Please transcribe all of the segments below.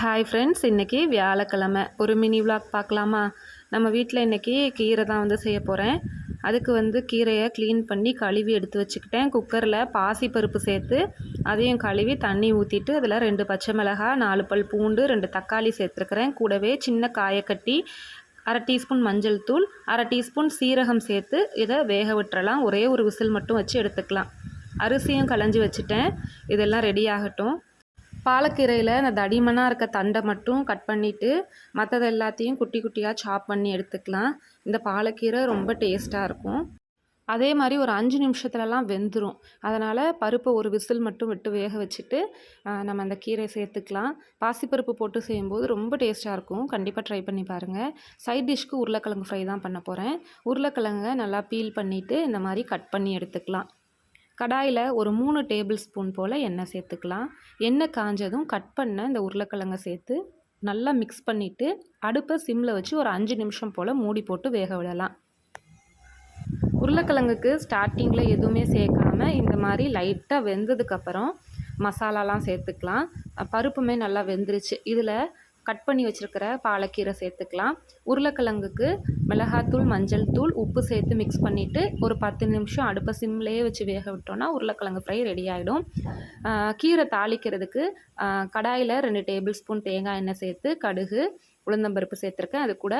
Hi friends இன்றைக்கி வியாழக்கிழமை. ஒரு மினி விளாக் பார்க்கலாமா? நம்ம வீட்டில் இன்றைக்கி கீரை தான் வந்து செய்ய போகிறேன் அதுக்கு வந்து கீரையை க்ளீன் பண்ணி கழுவி எடுத்து வச்சுக்கிட்டேன். குக்கரில் பாசிப்பருப்பு சேர்த்து அதையும் கழுவி தண்ணி ஊற்றிட்டு அதில் ரெண்டு பச்சை மிளகாய் நாலு பல் பூண்டு ரெண்டு தக்காளி சேர்த்துருக்கிறேன். கூடவே சின்ன காயக்கட்டி அரை டீஸ்பூன் மஞ்சள் தூள் அரை டீஸ்பூன் சீரகம் சேர்த்து இதை வேக விட்டுறலாம். ஒரே ஒரு விசில் மட்டும் வச்சு எடுத்துக்கலாம். அரிசியும் களைஞ்சி வச்சுட்டேன். இதெல்லாம் ரெடி ஆகட்டும். பாலக்கீரையில் அந்த தடிமனாக இருக்க தண்டை மட்டும் கட் பண்ணிவிட்டு மற்றது எல்லாத்தையும் குட்டி குட்டியாக சாப் பண்ணி எடுத்துக்கலாம். இந்த பாலக்கீரை ரொம்ப டேஸ்ட்டாக இருக்கும். அதே மாதிரி ஒரு அஞ்சு நிமிஷத்துலலாம் வெந்துடும் அதனால் பருப்பை ஒரு விசில் மட்டும் விட்டு வேக வச்சுட்டு நம்ம அந்த கீரையை சேர்த்துக்கலாம். பாசிப்பருப்பு போட்டு செய்யும்போது ரொம்ப டேஸ்ட்டாக இருக்கும். கண்டிப்பாக ட்ரை பண்ணி பாருங்கள் சைட் டிஷ்க்கு உருளைக்கிழங்கு ஃப்ரை தான் பண்ண போகிறேன் உருளைக்கிழங்கை நல்லா பீல் பண்ணிவிட்டு இந்த மாதிரி கட் பண்ணி எடுத்துக்கலாம். கடாயில் ஒரு மூணு டேபிள் ஸ்பூன் போல் எண்ணெய் சேர்த்துக்கலாம். எண்ணெய் காஞ்சதும் கட் பண்ண இந்த உருளைக்கிழங்கை சேர்த்து நல்லா மிக்ஸ் பண்ணிவிட்டு அடுப்பை சிம்மில் வச்சு ஒரு அஞ்சு நிமிஷம் போல் மூடி போட்டு வேக விடலாம். உருளைக்கிழங்குக்கு ஸ்டார்டிங்கில் எதுவுமே சேர்க்காம இந்த மாதிரி லைட்டாக வெந்ததுக்கப்புறம் மசாலாலாம் சேர்த்துக்கலாம். பருப்புமே நல்லா வெந்துருச்சு. இதில் கட் பண்ணி வச்சுருக்கிற பாலக்கீரை சேர்த்துக்கலாம். உருளைக்கிழங்குக்கு மிளகாத்தூள் மஞ்சள் தூள் உப்பு சேர்த்து மிக்ஸ் பண்ணிவிட்டு ஒரு பத்து நிமிஷம் அடுப்பை சிம்லேயே வச்சு வேக விட்டோன்னா உருளைக்கிழங்கு ஃப்ரை ரெடி ஆகிடும் கீரை தாளிக்கிறதுக்கு கடாயில் ரெண்டு டேபிள் ஸ்பூன் தேங்காய் எண்ணெய் சேர்த்து கடுகு உளுந்தம்பருப்பு சேர்த்துருக்கேன். அது கூட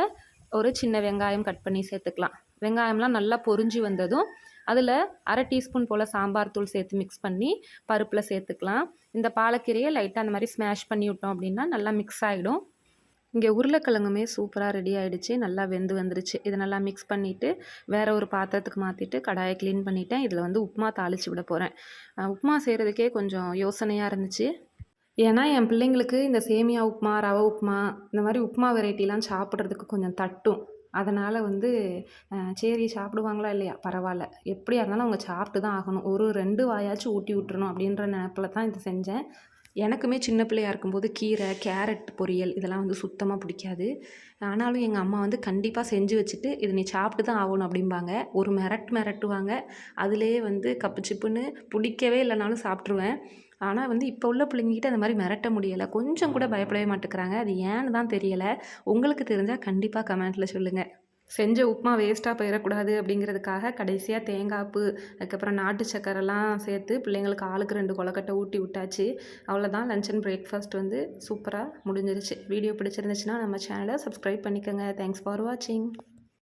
ஒரு சின்ன வெங்காயம் கட் பண்ணி சேர்த்துக்கலாம். வெங்காயம்லாம் நல்லா பொறிஞ்சு வந்ததும் அதில் அரை டீஸ்பூன் போல் சாம்பார் தூள் சேர்த்து மிக்ஸ் பண்ணி பருப்பில் சேர்த்துக்கலாம். இந்த பாலக்கீரையை லைட்டாக அந்த மாதிரி ஸ்மாஷ் பண்ணி விட்டோம் அப்படின்னா நல்லா மிக்ஸ் ஆகிடும் இங்கே உருளைக்கிழங்குமே சூப்பராக ரெடி ஆகிடுச்சு நல்லா வெந்து வந்துருச்சு. இதை நல்லா மிக்ஸ் பண்ணிவிட்டு வேறு ஒரு பாத்திரத்துக்கு மாற்றிட்டு கடாயை க்ளீன் பண்ணிவிட்டேன் இதில் வந்து உப்புமா தாளித்து விட போகிறேன் உப்புமா செய்கிறதுக்கே கொஞ்சம் யோசனையாக இருந்துச்சு. ஏன்னா என் பிள்ளைங்களுக்கு இந்த சேமியா உப்புமா ரவை உப்புமா இந்த மாதிரி உப்புமா வெரைட்டிலாம் சாப்பிட்றதுக்கு கொஞ்சம் தட்டும். அதனால் வந்து சரி சாப்பிடுவாங்களா இல்லையா? பரவாயில்ல. எப்படியா இருந்தாலும் அவங்க சாப்பிட்டு தான் ஆகணும். ஒரு ரெண்டு வாயாச்சும் ஊட்டி விட்டுறணும் அப்படின்ற நினப்பில் தான் இது செஞ்சேன். எனக்குமே சின்ன பிள்ளையா இருக்கும்போது கீரை கேரட் பொரியல் இதெல்லாம் வந்து சுத்தமாக பிடிக்காது. ஆனாலும் எங்கள் அம்மா வந்து கண்டிப்பாக செஞ்சு வச்சுட்டு இது நீ சாப்பிட்டு தான் ஆகணும் அப்படிம்பாங்க. ஒரு மிரட்டு மிரட்டுவாங்க. அதுலேயே வந்து கப்பு சிப்புன்னு பிடிக்கவே இல்லைனாலும் சாப்பிட்ருவேன் ஆனால் வந்து இப்போ உள்ள பிள்ளைங்ககிட்ட அந்த மாதிரி மிரட்ட முடியலை. கொஞ்சம் கூட பயப்படவே மாட்டேங்கிறாங்க. அது ஏன்னு தான் தெரியலை. உங்களுக்கு தெரிஞ்சால் கண்டிப்பாக கமெண்ட்டில் சொல்லுங்கள் செஞ்ச உப்புமா வேஸ்ட்டாக போயிடக்கூடாது அப்படிங்கிறதுக்காக கடைசியாக தேங்காய்ப்பு அதுக்கப்புறம் நாட்டு சக்கரைலாம் சேர்த்து பிள்ளைங்களுக்கு ஆளுக்கு ரெண்டு கொலக்கட்டை ஊட்டி விட்டாச்சு. அவ்வளோதான் லஞ்ச் அண்ட் பிரேக்ஃபாஸ்ட் வந்து சூப்பராக முடிஞ்சிருச்சு. வீடியோ பிடிச்சிருந்துச்சுன்னா நம்ம சேனலை சப்ஸ்கிரைப் பண்ணிக்கோங்க. தேங்க்ஸ் ஃபார் வாட்சிங்